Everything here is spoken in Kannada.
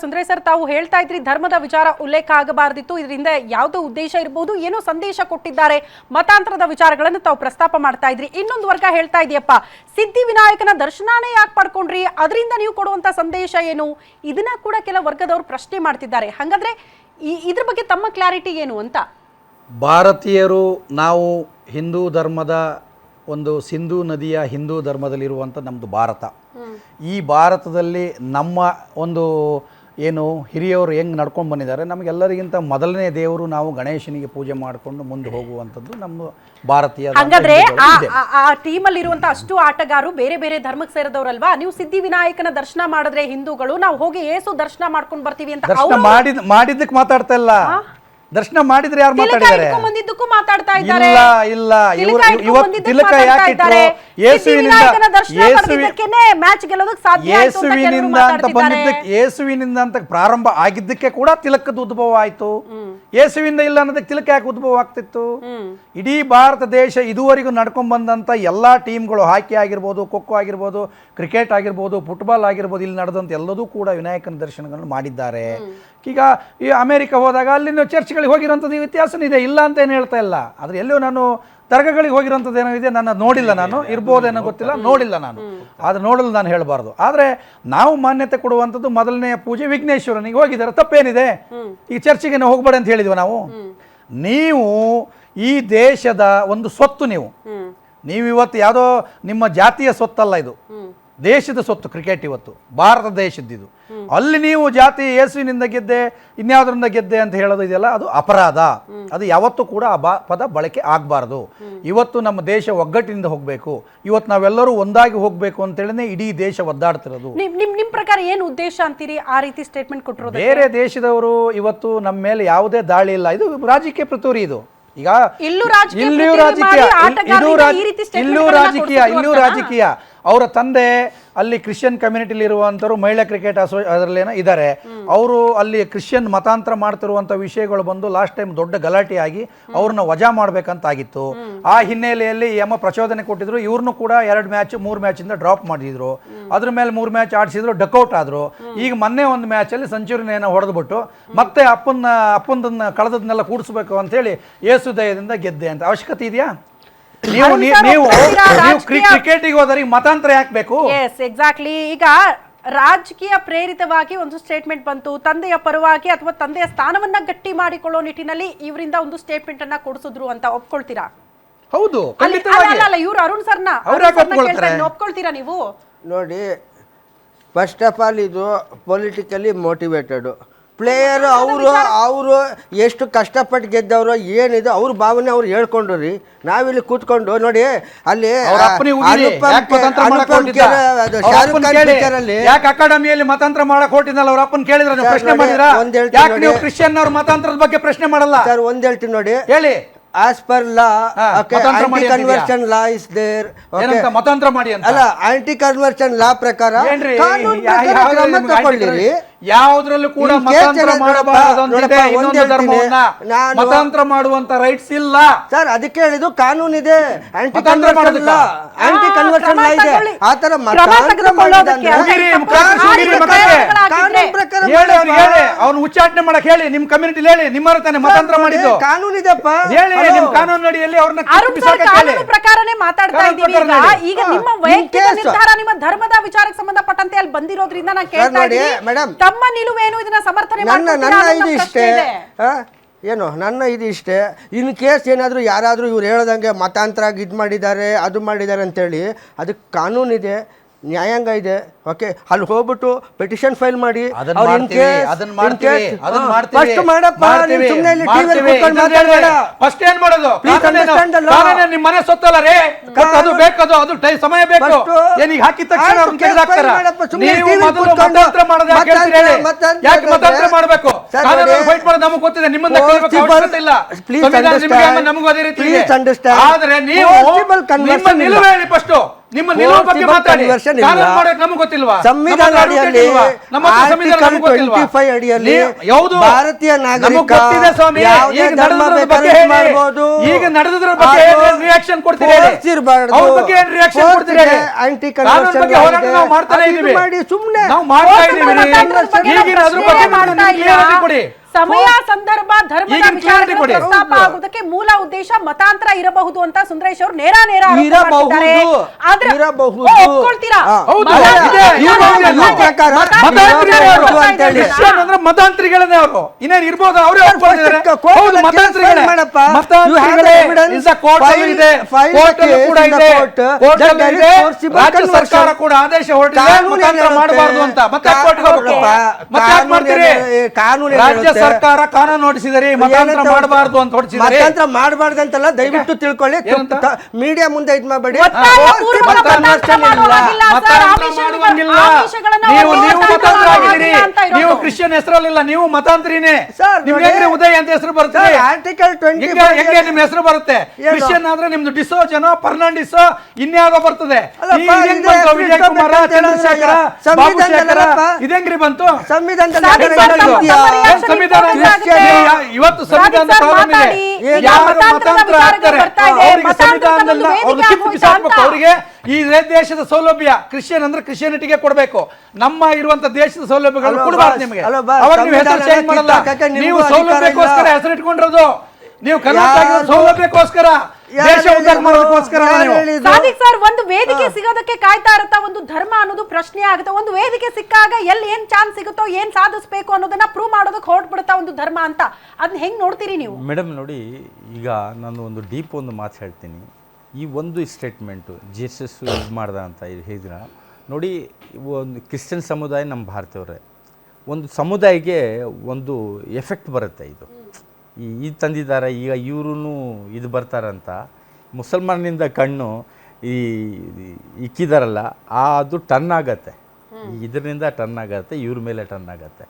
ಸುಂದರೇ ಸರ್ ತಾವು ಹೇಳ್ತಾ ಇದ್ರಿ ಧರ್ಮದ ವಿಚಾರ ಉಲ್ಲೇಖ ಆಗಬಾರ್ದಿತ್ತು. ಇದರಿಂದ ಯಾವುದೋ ಉದ್ದೇಶ ಇರಬಹುದು ಏನೋ ಸಂದೇಶ ಕೊಟ್ಟಿದ್ದಾರೆ. ಮತಾಂತರದ ವಿಚಾರಗಳನ್ನು ತಾವು ಪ್ರಸ್ತಾಪ ಮಾಡ್ತಾ ಇದ್ರಿ. ಇನ್ನೊಂದು ವರ್ಗ ಹೇಳ್ತಾ ಇದೆಯಪ್ಪ ಸಿದ್ಧಿ ವಿನಾಯಕನ ದರ್ಶನಾನೇ ಯಾಕೆ ಪಡ್ಕೊಂಡ್ರಿ? ಅದರಿಂದ ನೀವು ಕೊಡುವಂತ ಸಂದೇಶ ಏನು? ಇದನ್ನ ಕೂಡ ಕೆಲ ವರ್ಗದವರು ಪ್ರಶ್ನೆ ಮಾಡ್ತಿದ್ದಾರೆ. ಹಾಗಾದ್ರೆ ಈ- ಇದ್ರ ಬಗ್ಗೆ ತಮ್ಮ ಕ್ಲಾರಿಟಿ ಏನು ಅಂತ? ಭಾರತೀಯರು ನಾವು ಹಿಂದೂ ಧರ್ಮದ ಒಂದು ಸಿಂಧೂ ನದಿಯ ಹಿಂದೂ ಧರ್ಮದಲ್ಲಿರುವಂಥ ನಮ್ಮದು ಭಾರತ. ಈ ಭಾರತದಲ್ಲಿ ನಮ್ಮ ಒಂದು ಏನು ಹಿರಿಯವರು ಹೆಂಗೆ ನಡ್ಕೊಂಡು ಬಂದಿದ್ದಾರೆ ನಮಗೆಲ್ಲರಿಗಿಂತ ಮೊದಲನೇ ದೇವರು ನಾವು ಗಣೇಶನಿಗೆ ಪೂಜೆ ಮಾಡಿಕೊಂಡು ಮುಂದೆ ಹೋಗುವಂಥದ್ದು ನಮ್ಮ ಭಾರತೀಯ ಹಾಗಾದ್ರೆ ಆ ಆ- ಆ ಟೀಮ್ ಅಲ್ಲಿ ಇರುವಂತ ಅಷ್ಟು ಆಟಗಾರರು ಬೇರೆ ಬೇರೆ ಧರ್ಮಕ್ಕೆ ಸೇರಿದವರಲ್ವಾ? ನೀವು ಸಿದ್ಧಿ ವಿನಾಯಕನ ದರ್ಶನ ಮಾಡಿದ್ರೆ ಹಿಂದೂಗಳು ನಾವು ಹೋಗಿ ಏಸು ದರ್ಶನ ಮಾಡ್ಕೊಂಡು ಬರ್ತೀವಿ ಅಂತ ಮಾಡಿದ ಮಾಡಿದ್ದಕ್ಕೆ ಮಾತಾಡ್ತಾ ಇಲ್ಲ. ದರ್ಶನ ಮಾಡಿದ್ರೆ ಯಾರು ಮಾತಾಡಿದ್ದಾರೆ? ಇಟ್ಕೊಂಡ್ ಬಂದಿದ್ದಕ್ಕೂ ಮಾತಾಡ್ತಾ ಇದ್ದಾರೆ. ಇಲ್ಲ ಇಲ್ಲ. ಇವರು ಇವತ್ತು ತಿಲಕ ಯಾಕೆ ಯೇಸುವಿನಿಂದ ಮ್ಯಾಚ್ ಗೆಲ್ಲೋದಕ್ಕೆ ಸಾಧ್ಯ ಯೇಸುವಿನಿಂದ ಅಂತ ಬಂದಿದ್ದಕ್ಕೆ ಯೇಸುವಿನಿಂದ ಅಂತ ಪ್ರಾರಂಭ ಆಗಿದ್ದಕ್ಕೆ ಕೂಡ ತಿಲಕದ ಉದ್ಭವ ಆಯ್ತು. ಯೇಸುವಿಂದ ಇಲ್ಲ ಅನ್ನೋದಕ್ಕೆ ತಿಲಕ ಯಾಕೆ ಉದ್ಭವ ಆಗ್ತಿತ್ತು? ಇಡೀ ಭಾರತ ದೇಶ ಇದುವರೆಗೂ ನಡ್ಕೊಂಡ್ ಬಂದಂತ ಎಲ್ಲಾ ಟೀಮ್ಗಳು ಹಾಕಿ ಆಗಿರ್ಬೋದು ಖೋಖೋ ಆಗಿರ್ಬೋದು ಕ್ರಿಕೆಟ್ ಆಗಿರ್ಬೋದು ಫುಟ್ಬಾಲ್ ಆಗಿರ್ಬೋದು ಇಲ್ಲಿ ನಡೆದಂತ ಎಲ್ಲದೂ ಕೂಡ ವಿನಾಯಕನ ದರ್ಶನಗಳನ್ನು ಮಾಡಿದ್ದಾರೆ. ಈಗ ಈ ಅಮೇರಿಕ ಹೋದಾಗ ಅಲ್ಲಿನ ಚರ್ಚ್ಗಳಿಗೆ ಹೋಗಿರೋಂಥದ್ದು ವ್ಯತ್ಯಾಸನೂ ಇದೆ. ಇಲ್ಲ ಅಂತ ಏನು ಹೇಳ್ತಾ ಇಲ್ಲ. ಆದರೆ ಎಲ್ಲೂ ನಾನು ದರ್ಗಗಳಿಗೆ ಹೋಗಿರೋಂಥದ್ದು ಏನೋ ಇದೆ ನನ್ನ ನೋಡಿಲ್ಲ ನಾನು. ಇರ್ಬೋದೇನೋ ಗೊತ್ತಿಲ್ಲ ನೋಡಿಲ್ಲ ನಾನು. ಆದ್ರೆ ನೋಡಲು ನಾನು ಹೇಳಬಾರ್ದು. ಆದರೆ ನಾವು ಮಾನ್ಯತೆ ಕೊಡುವಂಥದ್ದು ಮೊದಲನೆಯ ಪೂಜೆ ವಿಘ್ನೇಶ್ವರನಿಗೆ ಹೋಗಿದ್ದಾರೆ. ತಪ್ಪೇನಿದೆ? ಈ ಚರ್ಚಿಗೆ ನಾವು ಹೋಗ್ಬೇಡ ಅಂತ ಹೇಳಿದ್ವಿ ನಾವು. ನೀವು ಈ ದೇಶದ ಒಂದು ಸ್ವತ್ತು ನೀವು. ನೀವು ಇವತ್ತು ಯಾವುದೋ ನಿಮ್ಮ ಜಾತಿಯ ಸ್ವತ್ತಲ್ಲ ಇದು. ದೇಶದ ಸೊತ್ತು ಕ್ರಿಕೆಟ್ ಇವತ್ತು. ಭಾರತ ದೇಶದ್ದಿದು ಅಲ್ಲಿ ನೀವು ಜಾತಿ ಯೇಸುವಿನಿಂದ ಗೆದ್ದೆ ಇನ್ಯಾವುದರಿಂದ ಗೆದ್ದೆ ಅಂತ ಹೇಳೋದು ಇದೆಯಲ್ಲ ಅದು ಅಪರಾಧ. ಅದು ಯಾವತ್ತೂ ಕೂಡ ಆ ಬಾ ಪದ ಬಳಕೆ ಆಗಬಾರ್ದು. ಇವತ್ತು ನಮ್ಮ ದೇಶ ಒಗ್ಗಟ್ಟಿನಿಂದ ಹೋಗಬೇಕು. ಇವತ್ತು ನಾವೆಲ್ಲರೂ ಒಂದಾಗಿ ಹೋಗಬೇಕು ಅಂತೇಳಿನೇ ಇಡೀ ದೇಶ ಒದ್ದಾಡ್ತಿರೋದು. ನಿಮ್ಮ ನಿಮ್ ನಿಮ್ ಪ್ರಕಾರ ಏನು ಉದ್ದೇಶ ಅಂತೀರಿ ಆ ರೀತಿ ಸ್ಟೇಟ್ಮೆಂಟ್ ಕೊಟ್ಟಿರೋದು ಬೇರೆ ದೇಶದವರು ಇವತ್ತು ನಮ್ಮ ಮೇಲೆ ಯಾವುದೇ ದಾಳಿ ಇಲ್ಲ. ಇದು ರಾಜಕೀಯ ಪ್ರತೂರಿ ಇದು. ಈಗ ಇಲ್ಲೂ ರಾಜಕೀಯ ಇಲ್ಲಿಯೂ ರಾಜಕೀಯ ಮಾಡಿ ಇಲ್- ಇದು ಆಟಗಾರರಿಂದ ರಾಜ- ಈ ರೀತಿ statement ಇಲ್ಲಿಯೂ ರಾಜಕೀಯ ಕೊಡ್ಸಿದ್ರು ಇಲ್ಲಿಯೂ ರಾಜಕೀಯ. ಅವರ ತಂದೆ ಅಲ್ಲಿ ಕ್ರಿಶ್ಚಿಯನ್ ಕಮ್ಯುನಿಟಿಲಿ ಇರುವಂತರು ಮಹಿಳಾ ಕ್ರಿಕೆಟ್ ಅಸೋ ಅದರಲ್ಲೇನೋ ಇದ್ದಾರೆ. ಅವರು ಅಲ್ಲಿ ಕ್ರಿಶ್ಚಿಯನ್ ಮತಾಂತರ ಮಾಡ್ತಿರುವಂಥ ವಿಷಯಗಳು ಬಂದು ಲಾಸ್ಟ್ ಟೈಮ್ ದೊಡ್ಡ ಗಲಾಟೆ ಆಗಿ ಅವ್ರನ್ನ ವಜಾ ಮಾಡಬೇಕಂತಾಗಿತ್ತು. ಆ ಹಿನ್ನೆಲೆಯಲ್ಲಿ ಯಮ ಪ್ರಚೋದನೆ ಕೊಟ್ಟಿದ್ರು. ಇವ್ರನ್ನು ಕೂಡ ಎರಡು ಮ್ಯಾಚ್, ಮೂರು ಮ್ಯಾಚ್ ಇಂದ ಡ್ರಾಪ್ ಮಾಡಿದ್ರು. ಅದ್ರ ಮೇಲೆ ಮೂರು ಮ್ಯಾಚ್ ಆಡಿಸಿದ್ರು, ಡಕ್ಔಟ್ ಆದ್ರು. ಈಗ ಮೊನ್ನೆ ಒಂದು ಮ್ಯಾಚ್ ಅಲ್ಲಿ ಸೆಂಚುರಿನೇನೋ ಹೊಡೆದ್ಬಿಟ್ಟು ಮತ್ತೆ ಅಪ್ಪನ ಅಪ್ಪಂದನ್ನ ಕಳೆದದ್ನೆಲ್ಲ ಕೂಡಿಸ್ಬೇಕು ಅಂತ ಹೇಳಿ ಏಸು ದಯದಿಂದ ಗೆದ್ದೆ ಅಂತ. ಅವಶ್ಯಕತೆ ಇದೆಯಾ? ನೀವು ನೀವು ಕ್ರಿಕೆಟಿಗೆ ಮತಾಂತರ ಯಾಕೆ ಬೇಕು? ಎಸ್ ಎಕ್ಸಾಕ್ಟ್ಲಿ ಈಗ ರಾಜಕೀಯ ಪ್ರೇರಿತವಾಗಿ ಒಂದು ಸ್ಟೇಟ್ಮೆಂಟ್ ಬಂತು. ತಂದೆಯ ಪರವಾಗಿ ಅಥವಾ ತಂದೆಯ ಸ್ಥಾನವನ್ನ ಗಟ್ಟಿ ಮಾಡಿಕೊಳ್ಳೋ ನಿಟ್ಟಿನಲ್ಲಿ ಇವರಿಂದ ಒಂದು ಸ್ಟೇಟ್ಮೆಂಟ್ ಅನ್ನ ಕೊಡಿಸಿದ್ರು ಅಂತ ಒಪ್ಕೊಳ್ತೀರಾ? ಹೌದು ಇವ್ರು ಅರುಣ್ ಸರ್ನ ಒಪ್ಕೊಳ್ತೀರಾ? ನೀವು? ನೋಡಿ ಫಸ್ಟ್ ಆಫ್ ಆಲ್ ಇದು ಪೊಲಿಟಿಕಲಿ ಮೋಟಿವೇಟೆಡು ಪ್ಲೇಯರ್ ಅವರು ಅವರು ಎಷ್ಟು ಕಷ್ಟಪಟ್ಟು ಗೆದ್ದವರು ಏನಿದೆ ಅವ್ರ ಭಾವನೆ ಅವ್ರು ಹೇಳ್ಕೊಂಡ್ರು ರೀ ನಾವಿಲ್ಲಿ ಕೂತ್ಕೊಂಡು ನೋಡಿ ಅಲ್ಲಿ ಅವ್ರ ಅಪ್ಪನಿಗೆ ಉಗಿರಿ. ಅನುಪಮ್ ಯಾಕ್ ಖೇ- ಮತಾಂತರ ಮಾಡಕ್ ಅನುಪಮ್ ಹೊರಟಿದ್ದ? ಖೇರ್ ಅದು ಅವ್ರ ಶಾರುಖ್ ಅಪ್ಪನ್ ಖಾನ್ ಕೇಳಿ. picture ಅಲ್ಲಿ ಯಾಕೆ ಅಕಾಡೆಮಿಯಲ್ಲಿ ಮತಾಂತರ ಮಾಡಕ್ ಹೊಟ್ಟಿದ್ದಲ್ಲ ಅವ್ರ ಅಪ್ಪನ್ ಕೇಳಿದ್ರ ನೀವು ಪ್ರಶ್ನೆ ನೋಡಿ, ಮಾಡಿದ್ರ ಒಂದ್ ಹೇಳ್ತೀನಿ ಯಾಕೆ ನೀವು ನೋಡಿ. ಕ್ರಿಶ್ಚಿಯನ್ ಅವ್ರ ಮತಾಂತರದ ಬಗ್ಗೆ ಪ್ರಶ್ನೆ ಮಾಡಲ್ಲ ಸರ್ ಒಂದ್ ಹೇಳ್ತೀನಿ ನೋಡಿ ಹೇಳಿ as per law? Conversion law is there ಮತಾಂತರ ಮಾಡಿ ಅಲ್ಲ ಆಂಟಿ ಕನ್ವರ್ಷನ್ ಲಾ ಪ್ರಕಾರ ಕಾನೂನು ತಗೊಳ್ಳಿರಿ. ಯಾವ್ದ್ರಲ್ಲೂ ಕೂಡ ಮತಾಂತರ ಮಾಡುವಂತ ರೈಟ್ಸ್ ಇಲ್ಲ. ಸರ್ ಅದಕ್ಕೆ ಹೇಳಿದ್ದು ಇದೆ. Anti conversion law anti conversion law ಇದೆ. ಆತರ ಆ ತರ ಕ್ರಮ ಮತಾಂತರ ತೆಗೆದುಕೊಳ್ಳೋದಕ್ಕೆ ಮಾಡಿದಂದ್ರೆ ಉಗಿರಿ, ಅದಕ್ಕೆ ಮುಖ ತಪ್ಪು ಉಗಿರಿ ಕಾನೂನು ಮತಕ್ಕೆ. ಪ್ರಕಾರಗಳಾಗಿದ್ರೆ ಕಾನೂನು ಪ್ರಕಾರ ಹೇಳಿ ಹೇಳಿ ಅವ್ನು ಉಚ್ಚಾಟನೆ ಮಾಡಕ್ ಹೇಳಿ. ನಿಮ್ ಕಮ್ಯುನಿಟಿ ಹೇಳಿ. ನಿಮ್ಮ ತಾನೇ ಮತಾಂತರ ಮಾಡಿದ್ದು. ಕಾನೂನಿದೆಪ್ಪ ಹೇಳಿ. ನಿಮ್ ಕಾನೂನು ಅಡಿಯಲ್ಲಿ ಅವ್ರನ್ನ ಅರುಣ್ ಸರ್ ಹೇಳಿ. ಕಾನೂನು ಪ್ರಕಾರನೇ ಮಾತಾಡ್ತಾ ಇದ್ದೀನಿ ಇದ್ದೀವಿ ಈಗ. ಈಗ ನಿಮ್ಮ ನಿಮ್ ವೈಯಕ್ತಿಕ. ನಿರ್ಧಾರ ನಿಮ್ಮ ಧರ್ಮದ ವಿಚಾರಕ್ಕೆ ಸಂಬಂಧಪಟ್ಟಂತೆ ಅಲ್ಲಿ ಬಂದಿರೋದ್ರಿಂದ ನಾನು ಕೇಳ್ತಾ ನೋಡಿ, ಇದ್ದೀನಿ. ಮೇಡಮ್. ತಮ್ಮ ನಿಲುವೇನು ಇದನ್ನ ಸಮರ್ಥನೆ ನನ್ನ ನನ್ನ ಅನ್ನೋ ಇದು ಪ್ರಶ್ನೆ ಇಷ್ಟೇ. ಇದೆ. ಆ? ಏನು ನನ್ನ ಇದು ಇಷ್ಟೇ. ಇನ್ ಕೇಸ್ ಏನಾದರೂ ಯಾರಾದರೂ ಇವ್ರು ಹೇಳ್ದಂಗೆ ಮತಾಂತರ ಇದು ಮಾಡಿದ್ದಾರೆ ಅದು ಮಾಡಿದ್ದಾರೆ ಅಂತೇಳಿ ಅದಕ್ಕೆ ಕಾನೂನಿದೆ. ನ್ಯಾಯಾಂಗ ಇದೆ. ಓಕೆ ಅಲ್ಲಿ ಹೋಗ್ಬಿಟ್ಟು ಪೆಟಿಷನ್ ಫೈಲ್ ಮಾಡಿ. ಅವ್ರು in case- ಅದನ್ನ in ಮಾಡ್ತೀವಿ, case- ಅದನ್ನ ಹಾ, ಮಾಡ್ತೀವಿ, first ಮಾಡಪ್ಪ ನೀನ್ ಮಾಡ್ತೀವಿ, ಸುಮ್ನೆ ಇಲ್ಲಿ TV ಯಲ್ಲಿ ಕೂತ್ಕೊಂಡು ಮಾತಾಡ್ಬೇಡ. First ಏನ್ ಮಾಡೋದು? Please ಕಾನೂನೇನು? understand the law. ಕಾನೂನೇನು ನಿಮ್ ಮನೆ ಸೊತ್ತಲ್ಲ ರೇ? ಮತ್ತೆ ಅದು ಕಾನೂನು- ಬೇಕದು ಅದು ಟೈ- ಸಮಯ ಬೇಕು. First- ಏನೀಗ ಹಾಕಿದ ತಕ್ಷಣ ಆಯ್ತು, ಅವ್ರನ್ನ case ತೆಗೆದಾಕ್ತಾರ file ಮಾಡಪ್ಪ, ಸುಮ್ನೆ ನೀವು TV ಮೊದಲು ಕೂತ್ಕೊಂಡು ಮತಾಂತರ ಮಾಡೋದು ಯಾಕೆ ಹೇಳ್ತೀರಿ ಹೇಳಿ? ಮತಾಂತರ ಯಾಕೆ ಮತಾಂತರ ಅಂದ್ರೆ- ಮಾಡಬೇಕು? ಸರ್ ಕಾನೂನು ನೋಡಿ, ಫೈಟ್ ಮಾಡೋದು ನಮಗೆ ಗೊತ್ತಿದೆ ನಿಮ್ಮನ್ನ ಕೇಳಬೇಕು Possible- ಅವಶ್ಯಕತೆ ಇಲ್ಲ. Please ಸಂವಿಧಾನ ನಿಮಗೆ understand. ನಮಗೂ ಅದೇ ರೀತಿ ಇದೆ. Please understand. ಆದ್ರೆ ನೀವು Possible ನಿಮ್ಮ conversion ನಿಲುವು ಹೇಳಿ ಫಸ್ಟ್ ನಿಮ್ಮ ನಿಲುವು ಬಗ್ಗೆ Forcible ಮಾತಾಡಿ conversion ಇಲ್ಲ. ಕಾನೂನು ಮಾಡೋಕೆ ನಮಗೆ ಗೊತ್ತಿಲ್ವಾ? ಸಂವಿಧಾನ ನಮ್ಮ ಅಡಿಯಲ್ಲಿ ನಮ್ಮ ಹತ್ರ ಸಂವಿಧಾನ ನಮಗೆ ಗೊತ್ತಿಲ್ವಾ? 25 ಅಡಿಯಲ್ಲಿ ಯಾವುದು? ಭಾರತೀಯ ನಾಗರಿಕ ಗೊತ್ತಿದೆ ಸ್ವಾಮಿ. ಈಗ ನಡೆದ್ರ ಬಗ್ಗೆ. ಈಗ ನಡೆದದ್ರ ಬಗ್ಗೆ ಅದು ರಿಯಾಕ್ಷನ್ ಕೊಡ್ತೀರಿ ಹೇಳಿ? force ಅವ್ರ ಬಗ್ಗೆ ಏನ್ ರಿಯಾಕ್ಷನ್ ಕೊಡ್ತೀರಿ anti ಕಾನೂನು ಬಗ್ಗೆ ಹೋರಾಟ ನಾವು ಮಾಡ್ತಾನೆ ಅದು ಇದೀವಿ ಮಾಡಿ ಸುಮ್ಮನೆ ನಾವು ಮಾಡ್ತಾ ಇದ್ದೀವಿ. ಇದೀವಿ ಈಗಿನ ಅದ್ರ ಬಗ್ಗೆ ಕೊಡಿ. ಸಮಯ ಸಂದರ್ಭ ಧರ್ಮದ ವಿಚಾರಗಳು. ಪ್ರಸ್ತಾಪ ಆಗುವುದಕ್ಕೆ ಮೂಲ ಉದ್ದೇಶ ಮತಾಂತರ ಇರಬಹುದು ಅಂತ ಸುಂದರೇಶ್ ಅವರು ನೇರ ನೇರ. ಆದ್ರೆ-. ಒಪ್ಕೊಳ್ತೀರಾ? ಅವರು. ಅಂದ್ರೆ ಮತಾಂತರಿಗಳೇ ಇನ್ನೇನು ಇರ್ಬೋದು ಅವರೇ ಮತಾಂತರಿಗಳೇ. ಕೂಡ ಸರ್ಕಾರ ಕೂಡ ಆದೇಶ ಹೊರಟಿದೆ. ಮಾಡಬಾರ್ದು ಅಂತ. ಮತ್ತೆ ಕಾನೂನು ಮಾಡ್ತೀರಿ? ಏನ್- ಕಾನೂನು ರಾಜ್ಯ ಸರ್ಕಾರ ಕಾನೂನು ಹೊರಡಿಸಿದರೆ ಮತಾಂತರ ಮಾಡಬಾರ್ದು ಅಂತ ಮತಾಂತರ ಮಾಡಬಾರ್ದು ಅಂತಲ್ಲ ದಯವಿಟ್ಟು ತಿಳ್ಕೊಳ್ಳಿ. ಮೀಡಿಯಾ ಮುಂದೆ ಇದ್ ಮಾಡಬೇಡಿ. ಮತಾಂತರ ಆಮಿಷಗಳನ್ನ ನೀವು ನೀವು ಮತಾಂತರ ಆಗಿದ್ದೀರಿ. ನೀವು ಕ್ರಿಶ್ಚಿಯನ್ ಹೆಸರಲ್ಲಿಲ್ಲ ನೀವು ಮತಾಂತರಿನೇ. ಸರ್, ನಿಮ್ಗೆ ಉದಯ ಹೆಂಗ್ರಿ ಉದಯ್ ಅಂತ ಹೆಸರು ಬರುತ್ತೆ? ಆರ್ಟಿಕಲ್ ಟ್ವೆಂಟಿ ಹೆಂಗೆ ನಿಮ್ ಹೆಸರು ಬರುತ್ತೆ? ಕ್ರಿಶ್ಚಿಯನ್ ಆದ್ರೆ ನಿಮ್ದು ಡಿಸೋಜನೋ ಫರ್ನಾಂಡಿಸೋ ಇನ್ಯಾಗೋ ಬರ್ತದೆ? ವಿಜಯ್ ಕುಮಾರ ಚಂದ್ರಶೇಖರ. ಇದೆಂಗ್ರಿ ಬಂತು? ಸಂವಿಧಾನ ಇವತ್ತು ಸಂವಿಧಾನ ಪ್ರಾಬ್ಲಮ್ ಇದೆ. ಅವರಿಗೆ ಈ ದೇಶದ ಸೌಲಭ್ಯ ಕ್ರಿಶ್ಚಿಯನ್ ಅಂದ್ರೆ ಕ್ರಿಶ್ಚಿಯನಿಟಿಗೆ ಕೊಡಬೇಕು. ನಮ್ಮ ಇರುವಂತ ದೇಶದ ಸೌಲಭ್ಯಗಳು ಕೊಡಬಾರ್ದು ನಿಮಗೆ. ಅವಾಗ ನೀವು ಹೆಸರು ಚೇಂಜ್ ಮಾಡಲ್ಲ. ನೀವು ಸೌಲಭ್ಯಕ್ಕೋಸ್ಕರ. ಹೆಸರು ಇಟ್ಕೊಂಡಿರೋದು ನೀವು ಕರ್ನಾಟಕ ಸೌಲಭ್ಯಕ್ಕೋಸ್ಕರ. ದೇಶ ಉದ್ಧಾರ? ಮಾಡೋದಕ್ಕೋಸ್ಕರ ಸಾದಿಕ್ ಸರ್ ಒಂದು ವೇದಿಕೆ ಸಿಗೋದಕ್ಕೆ ಕಾಯ್ತಾ ಇರುತ್ತಾ? ಒಂದು ಧರ್ಮ ಅನ್ನೋದು ಪ್ರಶ್ನೆ ಆಗುತ್ತೆ. ಒಂದು ವೇದಿಕೆ ಸಿಕ್ಕಾಗ ಎಲ್ಲಿ ಏನ್ ಚಾನ್ಸ್ ಸಿಗುತ್ತೋ ಏನ್ ಸಾಧಿಸಬೇಕು ಅನ್ನೋದನ್ನ ಪ್ರೂವ್ ಮಾಡೋದಕ್ಕೆ ಹೊರಟ್ಬಿಡುತ್ತಾ ಒಂದು ಧರ್ಮ ಅಂತ? ಅದನ್ನ ಹೆಂಗ್ ನೋಡ್ತೀರಿ ನೀವು? ಮೇಡಮ್ ನೋಡಿ ಈಗ ನಾನು ಒಂದು ಡೀಪ್ ಒಂದು ಮಾತು ಹೇಳ್ತೀನಿ. ಈ ಒಂದು ಸ್ಟೇಟ್ಮೆಂಟು ಜೀಸಸ್ ಇದು ಮಾಡ್ದ ಅಂತ ಹೇಳಿದ್ರ. ನೋಡಿ ಒಂದು ಕ್ರಿಶ್ಚಿಯನ್ ಸಮುದಾಯ ನಮ್ಮ ಭಾರತವರೇ. ಒಂದು ಸಮುದಾಯಕ್ಕೆ ಒಂದು ಎಫೆಕ್ಟ್ ಬರುತ್ತೆ ಇದು. ಇದು ತಂದಿದ್ದಾರೆ ಈಗ ಇವ್ರೂ ಇದು ಬರ್ತಾರಂತ. ಮುಸಲ್ಮಾನಿಂದ ಕಣ್ಣು ಈ ಇಕ್ಕಿದಾರಲ್ಲ ಅದು ಟರ್ನ್ ಆಗತ್ತೆ. ಇದರಿಂದ ಟರ್ನ್ ಆಗತ್ತೆ ಇವ್ರ ಮೇಲೆ ಟರ್ನ್ ಆಗತ್ತೆ.